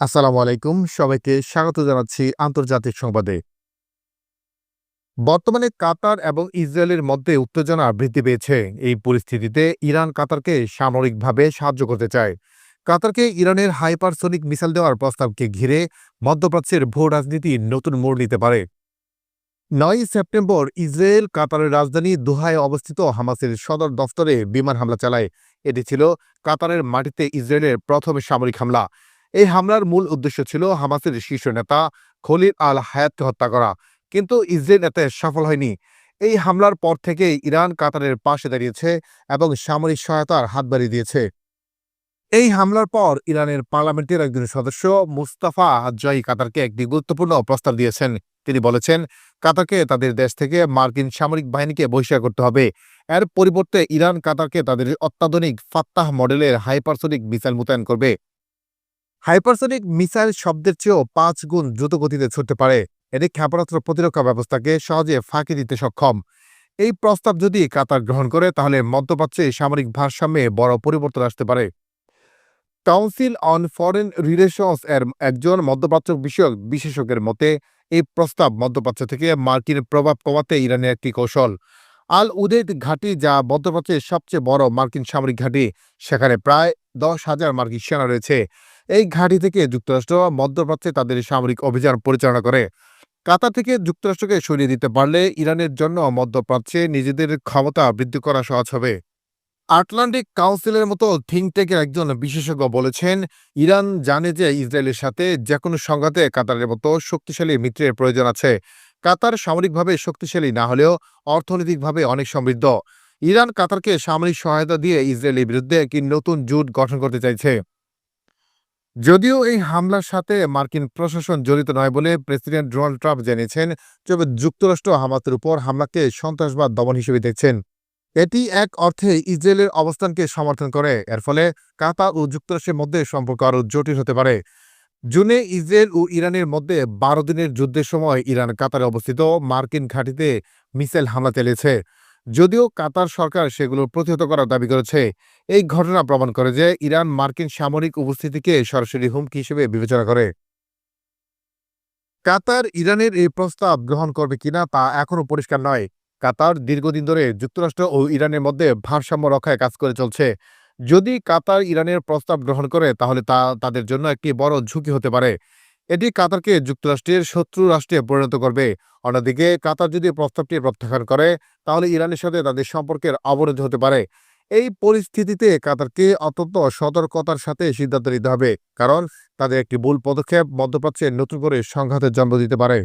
আসসালামু আলাইকুম। সবাইকে স্বাগত জানাচ্ছি আন্তর্জাতিক সংবাদে। বর্তমানে কাতার এবং ইসরায়েলের মধ্যে উত্তেজনা বৃদ্ধি পেয়েছে। এই পরিস্থিতিতে ইরান কাতারকে সামরিকভাবে সাহায্য করতে চায়। কাতারকে ইরানের হাইপারসোনিক মিসাইল দেওয়ার প্রস্তাবকে ঘিরে মধ্যপ্রাচ্যের ভূ রাজনীতি নতুন মোড় নিতে পারে। নয় সেপ্টেম্বর ইসরায়েল কাতারের রাজধানী দোহায় অবস্থিত হামাসের সদর দফতরে বিমান হামলা চালায়। এটি ছিল কাতারের মাটিতে ইসরায়েলের প্রথম সামরিক হামলা। এই হামলার মূল উদ্দেশ্য ছিল হামাসের শীর্ষ নেতা খলিল আল হায়াতকে হত্যা করা। কিন্তু ইসরায়েল এতে সফল হয়নি। এই হামলার পর থেকে ইরান কাতারের পাশে দাঁড়িয়েছে এবং সামরিক সহায়তার হাত বাড়িয়ে দিয়েছে। এই হামলার পর ইরানের পার্লামেন্টের একজন সদস্য মুস্তাফা হাজ্জাই কাতারকে একটি গুরুত্বপূর্ণ প্রস্তাব দিয়েছেন। তিনি বলেছেন, কাতারকে তাদের দেশ থেকে মার্কিন সামরিক বাহিনীকে বহিষ্কার করতে হবে। এর পরিবর্তে ইরান কাতারকে তাদের অত্যাধুনিক ফাত্তাহ মডেলের হাইপারসোনিক মিসাইল মোতায়েন করবে। হাইপারসোনিক মিসাইল শব্দের চেয়েও পাঁচ গুণ দ্রুত গতিতে ছুটতে পারে। এটি ক্ষেপণাস্ত্র প্রতিরক্ষা ব্যবস্থাকে সহজে ফাঁকি দিতে সক্ষম। এই প্রস্তাব যদি কাতার গ্রহণ করে, তাহলে মধ্যপ্রাচ্যে সামরিক ভারসাম্যে বড় পরিবর্তন আসতে পারে। কাউন্সিল অন ফরেন রিলেশনস এর একজন মধ্যপ্রাচ্য বিষয়ক বিশেষজ্ঞের মতে, এই প্রস্তাব মধ্যপ্রাচ্য থেকে মার্কিন প্রভাব কমাতে ইরানের একটি কৌশল। আল উদেদ ঘাঁটি, যা মধ্যপ্রাচ্যের সবচেয়ে বড় মার্কিন সামরিক ঘাঁটি, সেখানে প্রায় দশ হাজার মার্কিন সেনা রয়েছে। এই ঘাঁটি থেকে যুক্তরাষ্ট্র মধ্যপ্রাচ্যে তাদের সামরিক অভিযান পরিচালনা করে। কাতার থেকে যুক্তরাষ্ট্রকে সরিয়ে দিতে পারলে ইরানের জন্য মধ্যপ্রাচ্যে নিজেদের ক্ষমতা বৃদ্ধি করা সহজ হবে। আটলান্টিক কাউন্সিলের মতো থিঙ্ক একজন বিশেষজ্ঞ বলেছেন, ইরান জানে যে ইসরায়েলের সাথে যে কোনো সংঘাতে কাতারের মতো শক্তিশালী মিত্রের প্রয়োজন আছে। কাতার সামরিকভাবে শক্তিশালী না হলেও অর্থনৈতিকভাবে অনেক সমৃদ্ধ। ইরান কাতারকে সামরিক সহায়তা দিয়ে ইসরায়েলের বিরুদ্ধে একটি নতুন জোট গঠন করতে চাইছে। যদিও এই হামলার সাথে মার্কিন প্রশাসন জড়িত নয় বলে প্রেসিডেন্ট ডোনাল্ড ট্রাম্প জানিয়েছেন, তবে যুক্তরাষ্ট্র হামাসের উপর হামলাকে সন্ত্রাসবাদ দমন হিসেবে দেখছেন। এটি এক অর্থে ইসরায়েলের অবস্থানকে সমর্থন করে, এর ফলে কাতার ও যুক্তরাষ্ট্রের মধ্যে সম্পর্ক আরও জটিল হতে পারে। জুনে ইসরায়েল ও ইরানের মধ্যে বারো দিনের যুদ্ধের সময় ইরান কাতারে অবস্থিত মার্কিন ঘাঁটিতে মিসাইল হামলা চালিয়েছে। যদিও কাতার সরকার সেগুলো প্রতিহত করার দাবি করেছে, এই ঘটনা প্রমাণ করে যে ইরান মার্কিন সামরিক উপস্থিতিকে সরাসরি হুমকি হিসেবে বিবেচনা করে। কাতার ইরানের এই প্রস্তাব গ্রহণ করবে কিনা তা এখনও পরিষ্কার নয়। কাতার দীর্ঘদিন ধরে যুক্তরাষ্ট্র ও ইরানের মধ্যে ভারসাম্য রক্ষায় কাজ করে চলছে। যদি কাতার ইরানের প্রস্তাব গ্রহণ করে, তাহলে তা তাদের জন্য একটি বড় ঝুঁকি হতে পারে। এটি কাতারকে যুক্তরাষ্ট্রের শত্রু রাষ্ট্রে পরিণত করবে। অন্যদিকে, কাতার যদি প্রস্তাবটি প্রত্যাখ্যান করে, তাহলে ইরানের সাথে তাদের সম্পর্কের অবরোধ হতে পারে। এই পরিস্থিতিতে কাতারকে অত্যন্ত সতর্কতার সাথে সিদ্ধান্ত নিতে হবে, কারণ তাদের একটি ভুল পদক্ষেপ মধ্যপ্রাচ্যে নতুন করে সংঘাতের জন্ম দিতে পারে।